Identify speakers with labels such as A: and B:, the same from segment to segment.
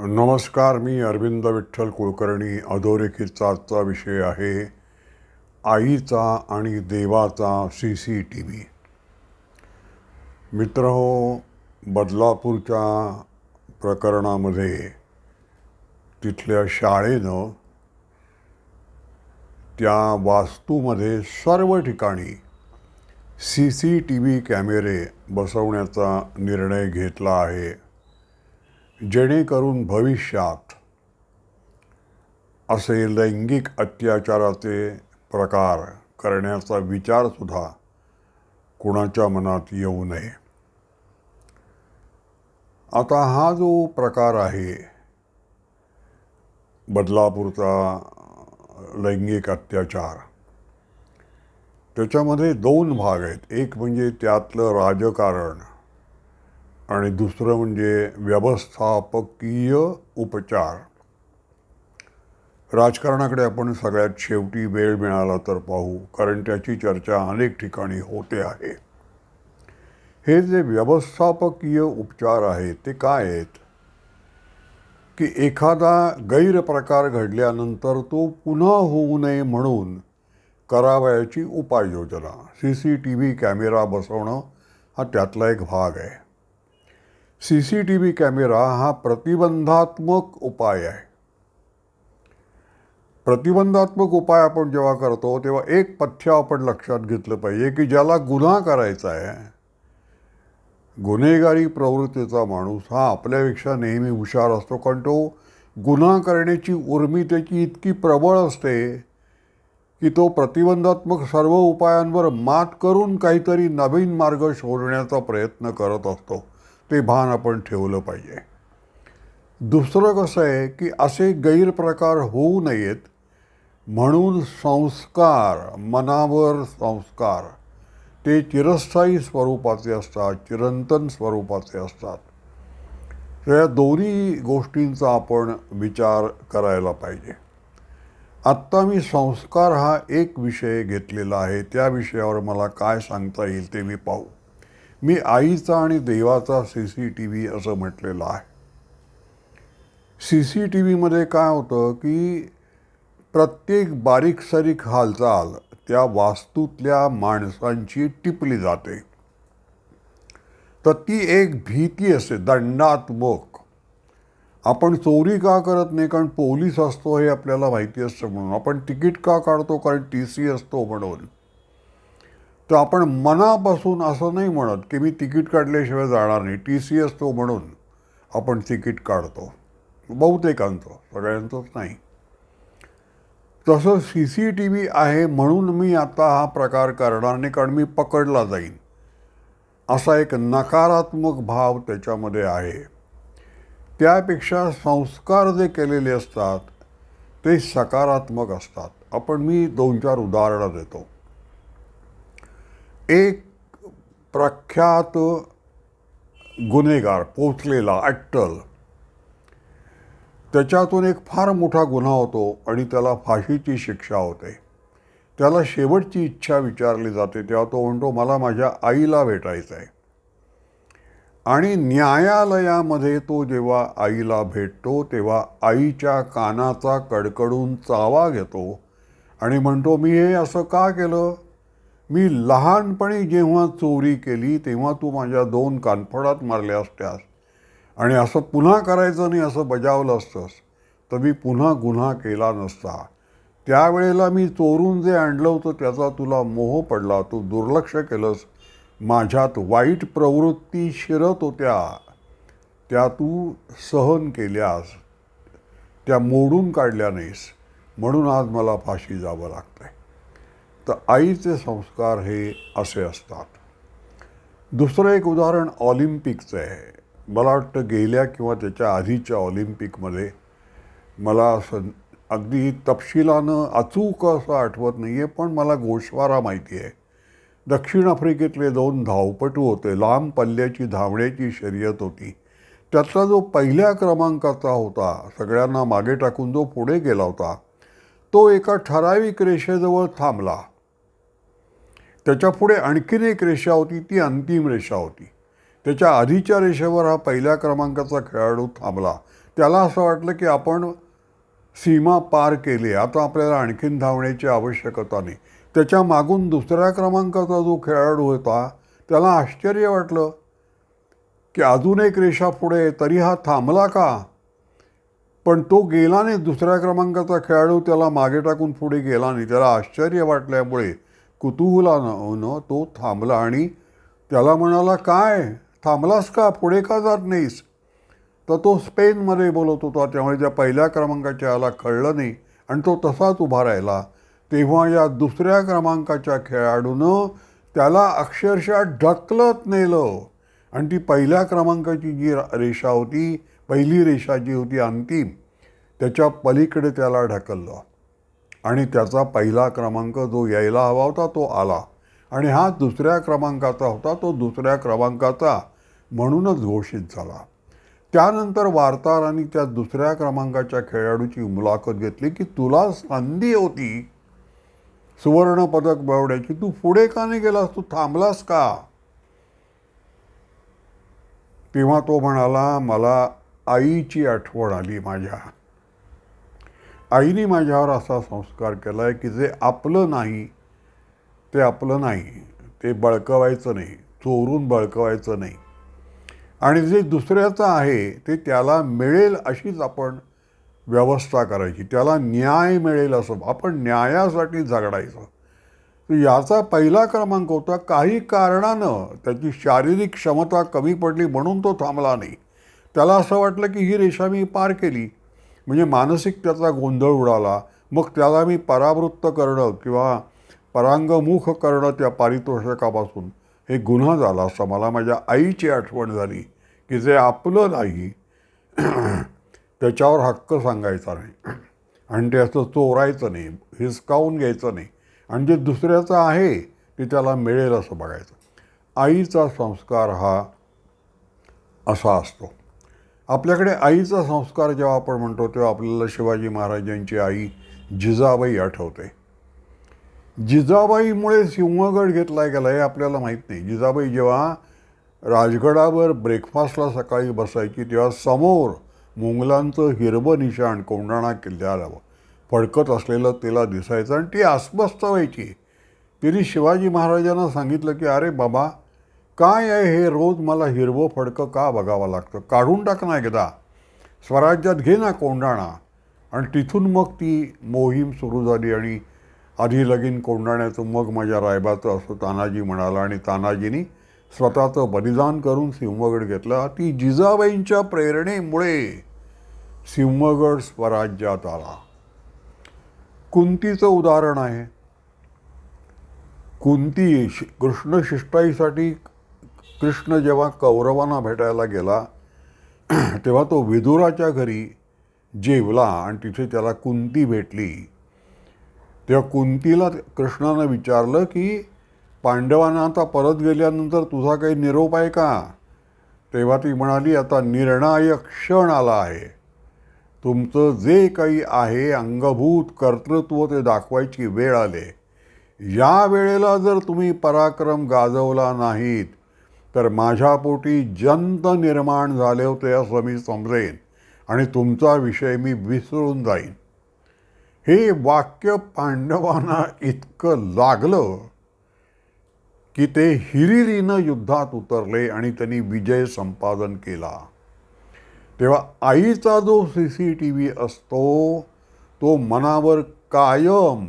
A: नमस्कार मी अरविंद विठ्ठल कुलकर्णी. अधोरेखितचा विषय आहे आईचा आणि देवाचा सी सी टी व्ही. मित्र हो बदलापूरच्या प्रकरणामध्ये तिथल्या शाळेनं त्या वास्तूमध्ये सर्व ठिकाणी सी सी टी व्ही कॅमेरे बसवण्याचा निर्णय घेतला आहे. जेणेकरून भविष्यात असे लैंगिक अत्याचाराचे प्रकार करण्याचा विचारसुद्धा कुणाच्या मनात येऊ नये. आता हा जो प्रकार आहे बदलापूरचा लैंगिक अत्याचार त्याच्यामध्ये दोन भाग आहेत. एक म्हणजे त्यातलं राजकारण आणि दुसरं म्हणजे व्यवस्थापकीय उपचार. राजकारणाकडे आपण सगळ्यात शेवटी वेळ मिळाला तर पाहू कारण त्याची चर्चा अनेक ठिकाणी होते आहे. हे जे व्यवस्थापकीय उपचार आहेत ते काय आहेत? की एखादा गैरप्रकार घडल्यानंतर तो पुन्हा होऊ नये म्हणून करावयाची उपाययोजना C C T V camera बसवणं हा त्यातला एक भाग आहे. C C T V camera हा प्रतिबंधात्मक उपाय आहे. प्रतिबंधात्मक उपाय आपण जेव्हा करतो तेव्हा एक पथ्य आपण लक्षात घेतलं पाहिजे की ज्याला गुन्हा करायचा आहे. गुन्हेगारी प्रवृत्तीचा माणूस हा आपल्यापेक्षा नेहमी हुशार असतो कारण तो गुन्हा करण्याची उर्मी त्याची इतकी प्रबळ असते की तो प्रतिबंधात्मक सर्व उपायांवर मात करून काहीतरी नवीन मार्ग शोधण्याचा प्रयत्न करत असतो. ते भान आपण ठेवलं पाहिजे. दुसरं कसं आहे की असे गैरप्रकार होऊ नयेत म्हणून संस्कार मनावर संस्कार ते चिरस्थायी स्वरूपाचे असतात चिरंतन स्वरूपाचे असतात. तर या दोन्ही गोष्टींचा आपण विचार करायला पाहिजे. आत्ता मी संस्कार हा एक विषय घेतलेला आहे त्या विषयावर मला काय सांगता येईल ते मी पाहू. मी आईचा आणि देवाचा सी सी टी व्ही असं म्हटलेलं आहे. सी सी टी व्हीमध्ये काय होतं की प्रत्येक बारीक सारीक हालचाल त्या वास्तूतल्या माणसांची टिपली जाते. तर ती एक भीती असते दंडात्मक आपण चोरी का करत नाही कारण पोलीस असतो हे आपल्याला माहिती असतं म्हणून. आपण तिकीट का काढतो कारण टी सी असतो म्हणून. तर आपण मनापासून असं नाही म्हणत की मी तिकीट काढल्याशिवाय जाणार नाही. टी सी एस तो म्हणून आपण तिकीट काढतो. बहुतेकांचं सगळ्यांचंच नाही. तसं सी सी टी व्ही आहे म्हणून मी आता हा प्रकार करणार नाही कारण मी पकडला जाईन. असा एक नकारात्मक भाव त्याच्यामध्ये आहे. त्यापेक्षा संस्कार जे केलेले असतात ते सकारात्मक असतात. आपण मी दोन चार उदाहरणं देतो. एक प्रख्यात गुन्हेगार पोचलेला अट्टल त्याच्यातून एक फार मोठा गुन्हा होतो आणि त्याला फाशीची शिक्षा होते. त्याला शेवटची इच्छा विचारली जाते. तेव्हा तो म्हणतो मला माझ्या आईला भेटायचं आहे आणि न्यायालयामध्ये तो जेव्हा आईला भेटतो तेव्हा आईच्या कानाचा कडकडून चावा घेतो आणि म्हणतो मी हे असं का केलं? मी लहानपणी जेव्हा चोरी केली तेव्हा तू माझ्या दोन कानफडात मारल्या असत्यास. आणि असं पुन्हा करायचं नाही असं बजावलं असतंस तर मी पुन्हा गुन्हा केला नसता. त्यावेळेला मी चोरून जे आणलं होतं त्याचा तुला मोह पडला. तू दुर्लक्ष केलंस. माझ्यात वाईट प्रवृत्ती शिरत होत्या. त्या तू सहन केल्यास त्या मोडून काढल्या नाहीस. म्हणून आज मला फाशी जावं लागतं आहे तर आईचे संस्कार हे असे असतात. दुसरं एक उदाहरण ऑलिम्पिकचं आहे. मला वाटतं गेल्या किंवा त्याच्या आधीच्या ऑलिम्पिकमध्ये मला असं अगदी तपशिलानं अचूक असं आठवत नाही आहे पण मला गोशवारा माहिती आहे. दक्षिण आफ्रिकेतले दोन धावपटू होते लांब पल्ल्याची धावण्याची शर्यत होती. त्यातला जो पहिल्या क्रमांकाचा होता सगळ्यांना मागे टाकून जो पुढे गेला होता तो एका ठराविक रेषेजवळ थांबला. त्याच्या पुढे आणखीन एक रेषा होती ती अंतिम रेषा होती. त्याच्या आधीच्या रेषेवर हा पहिल्या क्रमांकाचा खेळाडू थांबला. त्याला असं वाटलं की आपण सीमा पार केली आता आपल्याला आणखीन धावण्याची आवश्यकता नाही. त्याच्या मागून दुसऱ्या क्रमांकाचा जो खेळाडू होता त्याला आश्चर्य वाटलं की अजून एक रेषा पुढे तरी हा थांबला का? पण तो गेला नाही दुसऱ्या क्रमांकाचा खेळाडू त्याला मागे टाकून पुढे गेला नाही. त्याला आश्चर्य वाटल्यामुळे कुतूहलानं हो तो थांबला आणि त्याला म्हणाला काय? थांबलास का? पुढे का जात नाहीस? तर तो स्पेनमध्ये बोलत होता त्यामुळे त्या पहिल्या क्रमांकाच्या याला कळलं नाही आणि तो तसाच उभा राहिला तेव्हा या दुसऱ्या क्रमांकाच्या खेळाडूनं त्याला अक्षरशः ढकलत नेलं. आणि ती पहिल्या क्रमांकाची जी रेषा होती पहिली रेषा जी होती अंतिम त्याच्या पलीकडे त्याला ढकललं. आणि त्याचा पहिला क्रमांक जो यायला हवा होता तो आला. आणि हा दुसऱ्या क्रमांकाचा होता तो दुसऱ्या क्रमांकाचा म्हणूनच घोषित झाला. त्यानंतर वार्ताहरांनी त्या दुसऱ्या क्रमांकाच्या खेळाडूची मुलाखत घेतली की तुला संधी होती. सुवर्णपदक मिळवण्याची. तू पुढे का नाही गेलास? तू थांबलास का? तेव्हा तो म्हणाला मला आईची आठवण आली माझ्या. आईने माझ्यावर असा संस्कार केला आहे की जे आपलं नाही ते आपलं नाही. ते बळकवायचं नाही चोरून बळकवायचं नाही. आणि जे दुसऱ्याचं आहे ते त्याला मिळेल अशीच आपण व्यवस्था करायची. त्याला न्याय मिळेल असं. आपण न्यायासाठी झगडायचं. तर याचा पहिला क्रमांक होता काही कारणानं त्याची शारीरिक क्षमता कमी पडली म्हणून तो थांबला नाही. त्याला असं वाटलं की ही रेषा मी पार केली. म्हणजे मानसिक त्याचा गोंधळ उडाला मग त्याला मी परावृत्त करणं किंवा परांगमुख करणं त्या पारितोषिकापासून हे गुन्हा झाला असं मला माझ्या आईची आठवण झाली की जे आपलं नाही त्याच्यावर हक्क सांगायचा नाही. आणि ते असं चोरायचं नाही हिसकावून घ्यायचं नाही. आणि जे दुसऱ्याचं आहे ते त्याला मिळेल असं बघायचं. आईचा संस्कार हा असा असतो. आपल्याकडे आईचा संस्कार जेव्हा आपण म्हणतो तेव्हा आपल्याला शिवाजी महाराजांची आई जिजाबाई आठवते. जिजाबाईमुळे सिंहगड घेतला गेला हे आपल्याला माहीत नाही. जिजाबाई जेव्हा राजगडावर ब्रेकफास्टला सकाळी बसायची तेव्हा समोर मोंगलांचं हिरवं निशाण कोंडाणा किल्ल्याला फडकत असलेलं तिला दिसायचं आणि ती अस्वस्थ व्हायची. तिने शिवाजी महाराजांना सांगितलं की अरे बाबा काय आहे हे रोज मला हिरवं फडकं का बघावं लागतं? काढून टाक ना एकदा. स्वराज्यात घे ना कोंडाणा आणि तिथून मग ती मोहीम सुरू झाली आणि आधी लगीन कोंडाण्याचं मग माझ्या रायबाचं असं तानाजी म्हणाला आणि तानाजीनी स्वतःचं बलिदान करून सिंहगड घेतला. ती जिजाबाईंच्या प्रेरणेमुळे सिंहगड स्वराज्यात आला. कुंतीचं उदाहरण आहे. कुंती शि- कृष्ण जेव्हा कौरवांना भेटायला गेला तेव्हा तो विदुराच्या घरी जेवला आणि तिथे त्याला कुंती भेटली. तेव्हा कुंतीला कृष्णानं विचारलं की पांडवांना आता परत गेल्यानंतर तुझा काही निरोप आहे का? तेव्हा ती म्हणाली आता निर्णायक क्षण आला आहे. तुमचं जे काही आहे अंगभूत कर्तृत्व ते दाखवायची वेळ आले. या वेळेला जर तुम्ही पराक्रम गाजवला नाहीत तर माझ्या पोटी जंत निर्माण झाले होते असं मी समजेन आणि तुमचा विषय मी विसरून जाईन. हे वाक्य पांडवांना इतकं लागलं की ते हिरिरीनं युद्धात उतरले आणि त्यांनी विजय संपादन केला. तेव्हा आईचा जो सी सी टी व्ही असतो तो मनावर कायम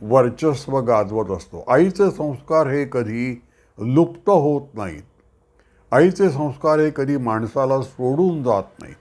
A: वर्चस्व गाजवत असतो. आईचे संस्कार हे कधी लुप्त होत नाहीत. आईचे संस्कार हे कधी माणसाला सोडून जात नाहीत.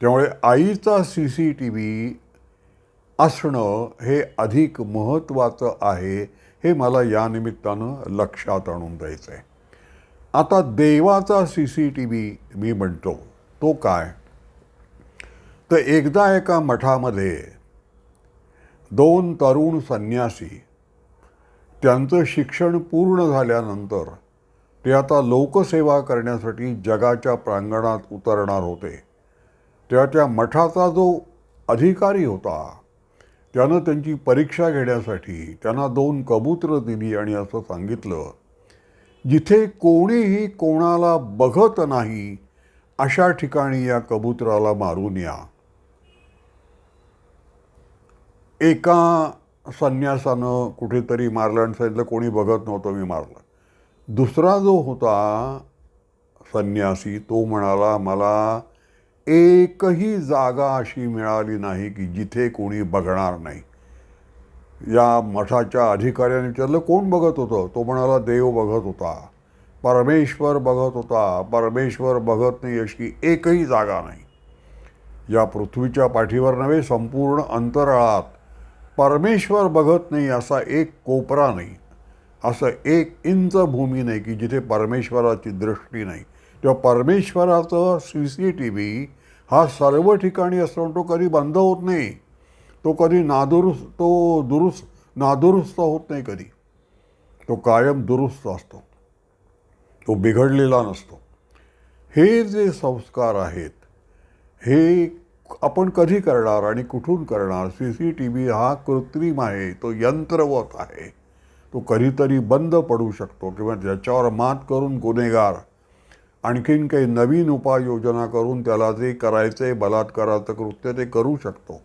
A: त्यामुळे आईचा सी सी टी व्ही असणं हे अधिक महत्त्वाचं आहे हे मला या निमित्तानं लक्षात आणून द्यायचं आहे आता देवाचा सी सी टी व्ही मी म्हणतो तो काय? तर एकदा एका मठामध्ये दोन तरुण संन्यासी त्यांचं शिक्षण पूर्ण झाल्यानंतर ते आता लोकसेवा करण्यासाठी जगाच्या प्रांगणात उतरणार होते. त्याच्या त्या मठाचा जो अधिकारी होता त्यानं त्यांची परीक्षा घेण्यासाठी त्यांना दोन कबूतर दिली आणि असं सांगितलं जिथे कोणीही कोणाला बघत नाही अशा ठिकाणी या कबूतराला मारून या. एका संन्यासानं कुठेतरी मारलं आणि सांगितलं कोणी बघत नव्हतं मी मारलं. दुसरा जो होता संन्यासी तो म्हणाला मला एकही जागा अशी मिळाली नाही की जिथे कोणी बघणार नाही. या मठाच्या अधिकाऱ्याने विचारलं कोण बघत होतं? तो म्हणाला देव बघत होता. परमेश्वर बघत होता. परमेश्वर बघत नाही अशी एकही जागा नाही. या पृथ्वीच्या पाठीवर नव्हे संपूर्ण अंतराळात परमेश्वर बघत नाही असा एक कोपरा नाही. असं एक इंच भूमी नाही की जिथे परमेश्वराची दृष्टी नाही. तेव्हा परमेश्वराचं सी सी टी व्ही हा सर्व ठिकाणी असतो तो कधी बंद होत नाही. तो कधी नादुरुस्त तो दुरुस्त नादुरुस्त होत नाही कधी. तो कायम दुरुस्त असतो. तो बिघडलेला नसतो. हे जे संस्कार आहेत हे आपण कधी करणार आणि कुठून करणार? सी सी टी व्ही हा कृत्रिम आहे. तो यंत्रवत आहे. तो कधीतरी बंद पडू शकतो किंवा ज्याच्यावर मात करून गुन्हेगार आणखीन काही नवीन उपाययोजना करून त्याला जे करायचं आहे बलात्काराचं कृत्य ते करू शकतो.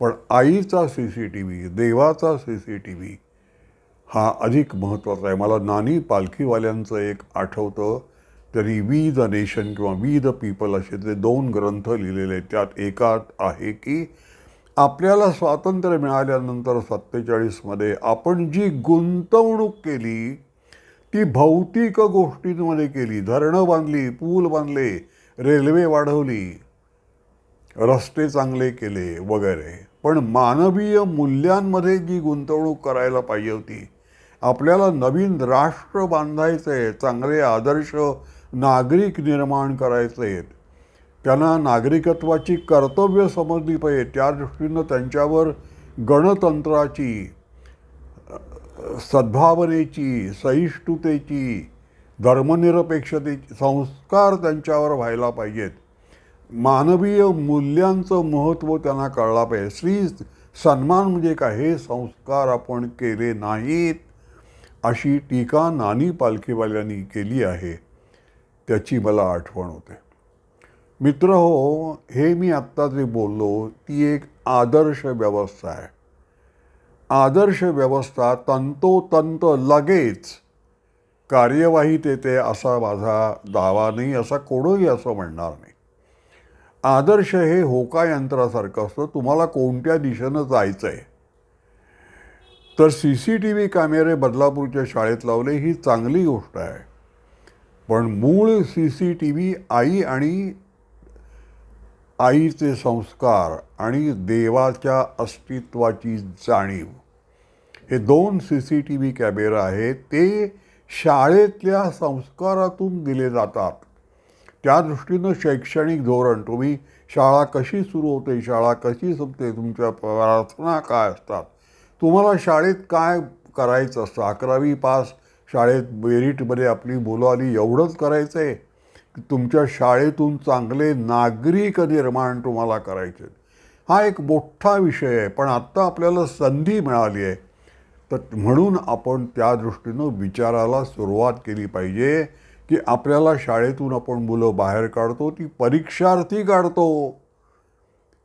A: पण आईचा सी सी टी व्ही देवाचा सी सी टी व्ही हा अधिक महत्त्वाचा आहे. मला नानी पालखीवाल्यांचं एक आठवतं. त्यांनी वी द नेशन किंवा वी द पीपल असे ते दोन ग्रंथ लिहिलेले आहेत त्यात एकात आहे की आपल्याला स्वातंत्र्य मिळाल्यानंतर सत्तेचाळीसमध्ये आपण जी गुंतवणूक केली ती भौतिक गोष्टींमध्ये केली धरणं बांधली पूल बांधले रेल्वे वाढवली रस्ते चांगले केले वगैरे. पण मानवीय मूल्यांमध्ये जी गुंतवणूक करायला पाहिजे होती आपल्याला नवीन राष्ट्र बांधायचं आहे चांगले आदर्श नागरिक निर्माण करायचे आहेत. त्यांना नागरिकत्वाची कर्तव्य समजली पाहिजे. त्या दृष्टीनं त्यांच्यावर गणतंत्राची सद्भावनेची सहिष्णुतेची धर्मनिरपेक्षतेची संस्कार त्यांच्यावर व्हायला पाहिजेत. मानवीय मूल्यांचं महत्त्व त्यांना कळला पाहिजे. श्री सन्मान म्हणजे काय? हे संस्कार आपण केले नाहीत अशी टीका नानी पालखीवाल्यांनी केली आहे. त्याची मला आठवण होते. मित्र हो हे मी आत्ता जे बोललो ती एक आदर्श व्यवस्था आहे. आदर्श व्यवस्था तंतोतंत लगेच कार्यवाहीत येते असा माझा दावा नाही असा कोणीही असं म्हणणार नाही. आदर्श हे होका यंत्रासारखं असतं तुम्हाला कोणत्या दिशेनं जायचं आहे तर सी सी टी व्ही कॅमेरे बदलापूरच्या शाळेत लावले ही चांगली गोष्ट आहे. पण मूळ सी सी टी व्ही आई आणि आईचे संस्कार आणि देवाच्या अस्तित्वाची जाणीव. हे दोन C C T V camera आहेत ते शाळेतल्या संस्कारातून दिले जातात. त्या दृष्टीनं शैक्षणिक धोरण तुम्ही शाळा कशी सुरू होते शाळा कशी संपते तुमच्या प्रार्थना काय असतात? तुम्हाला शाळेत काय करायचं? असतं अकरावी पास शाळेत मेरिटमध्ये आपली मुलं आली एवढंच करायचं आहे की तुमच्या शाळेतून चांगले नागरिक निर्माण तुम्हाला करायचे हा एक मोठा विषय आहे पण आत्ता आपल्याला संधी मिळाली आहे. तर म्हणून आपण त्या दृष्टीनं विचाराला सुरुवात केली पाहिजे की आपल्याला शाळेतून आपण मुलं बाहेर काढतो ती परीक्षार्थी काढतो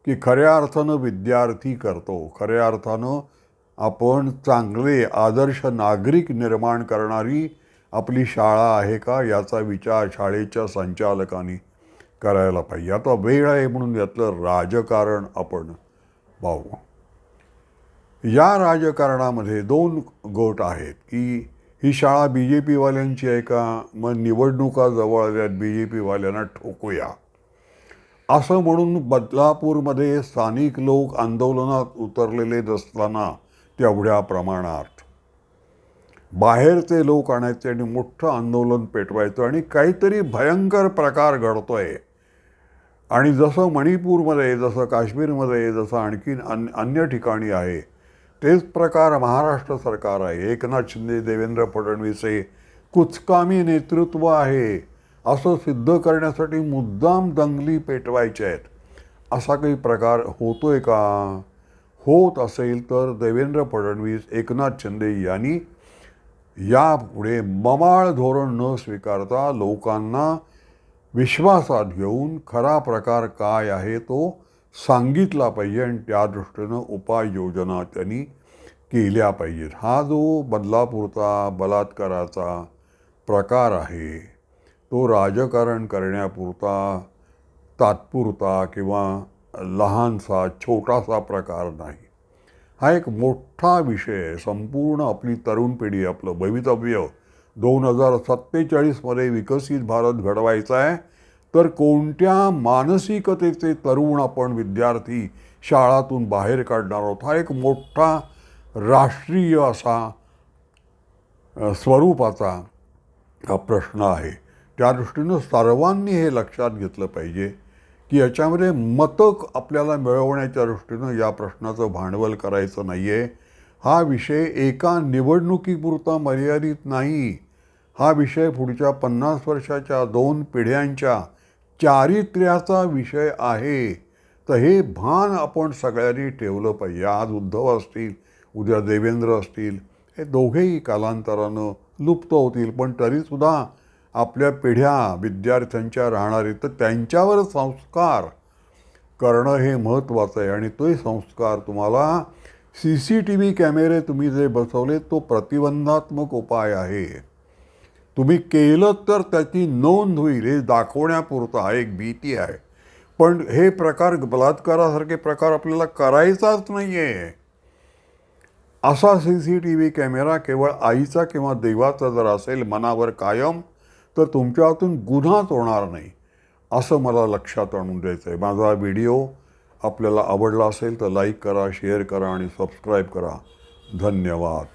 A: की खऱ्या अर्थानं विद्यार्थी करतो. खऱ्या अर्थानं आपण चांगले आदर्श नागरिक निर्माण करणारी आपली शाळा आहे का? याचा विचार शाळेच्या संचालकांनी करायला पाहिजे. आता वेळ आहे म्हणून यातलं राजकारण आपण पाहू. या राजकारणामध्ये दोन गोट आहेत. की ही शाळा बी जे पीवाल्यांची आहे का? मग निवडणुका जवळ आल्यात बी जे पीवाल्यांना ठोकूया. असं म्हणून बदलापूरमध्ये स्थानिक लोक आंदोलनात उतरलेले नसताना तेवढ्या प्रमाणात. बाहेरचे लोक आणायचे आणि मोठं आंदोलन पेटवायचं आणि काहीतरी भयंकर प्रकार घडतोय. आणि जसं मणिपूरमध्ये जसं काश्मीरमध्ये जसं आणखीन अन अन्य ठिकाणी आहे तेच प्रकार महाराष्ट्र सरकार आहे. एकनाथ शिंदे देवेंद्र फडणवीस हे कुचकामी नेतृत्व आहे. असं सिद्ध करण्यासाठी मुद्दाम दंगली पेटवायच्या आहेत. असा काही प्रकार होतोय का? होत असेल तर देवेंद्र फडणवीस एकनाथ शिंदे यांनी यापुढे ममाळ धोरण न स्वीकारता लोकांना विश्वासात घेऊन खरा प्रकार काय आहे तो सांगितला पाहिजे आणि त्या दृष्टीनं उपाययोजना त्यांनी केल्या पाहिजेत. हा जो बदलापुरता बलात्काराचा प्रकार आहे तो राजकारण करण्यापुरता तात्पुरता किंवा लहानसा छोटासा प्रकार नाही. हा एक मोठा विषय आहे. संपूर्ण आपली तरुण पिढी आपलं भवितव्य दोन हजार सत्तेचाळीसमध्ये विकसित भारत घडवायचा आहे. तर कोणत्या मानसिकतेचे तरुण आपण विद्यार्थी शाळातून बाहेर काढणार आहोत? हा एक मोठा राष्ट्रीय असा स्वरूपाचा हा प्रश्न आहे. त्या दृष्टीनं सर्वांनी हे लक्षात घेतलं पाहिजे. की याच्यामध्ये मतक आपल्याला मिळवण्याच्या दृष्टीनं या प्रश्नाचं भांडवल करायचं नाही आहे हा विषय एका निवडणुकीपुरता मर्यादित नाही. हा विषय पुढच्या पन्नास वर्षाच्या दोन पिढ्यांच्या चारित्र्याचा विषय आहे. तर हे भान आपण सगळ्यांनी ठेवलं पाहिजे. आज उद्धव असतील उद्या देवेंद्र असतील हे दोघेही कालांतरानं लुप्त होतील. पण तरीसुद्धा आपल्या पिढ्या विद्यार्थ्यांच्या राहणार आहेत तर त्यांच्यावर संस्कार करणं हे महत्त्वाचं आहे. आणि तोही संस्कार तुम्हाला सी सी टी व्ही कॅमेरे तुम्ही जे बसवले तो प्रतिबंधात्मक उपाय आहे. तुम्ही केलं तर त्याची नोंद होईल हे दाखवण्यापुरता हा एक भीती आहे. पण हे प्रकार बलात्कारासारखे प्रकार आपल्याला करायचाच नाही आहे असा C C T V camera केवळ आईचा किंवा देवाचा जर असेल मनावर कायम तर तुमच्या हातून गुन्हाच होणार नाही असं मला लक्षात आणून द्यायचं आहे. माझा व्हिडिओ आपल्याला आवडला असेल तर लाईक करा शेअर करा आणि सबस्क्राईब करा. धन्यवाद.